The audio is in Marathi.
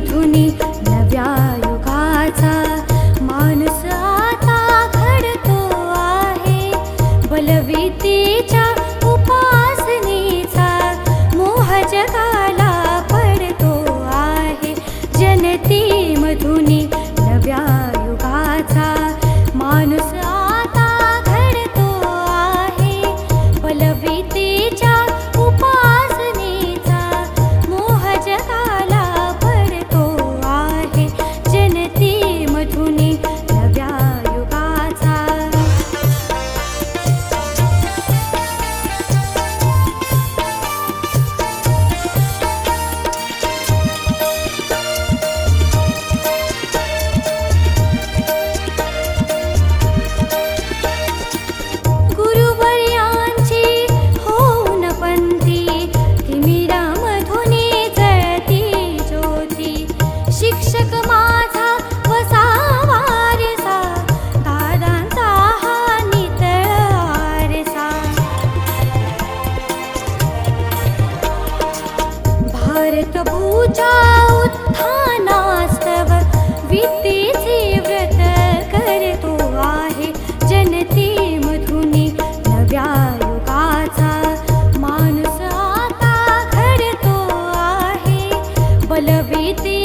मधुनी नव्या युगाचा. लविते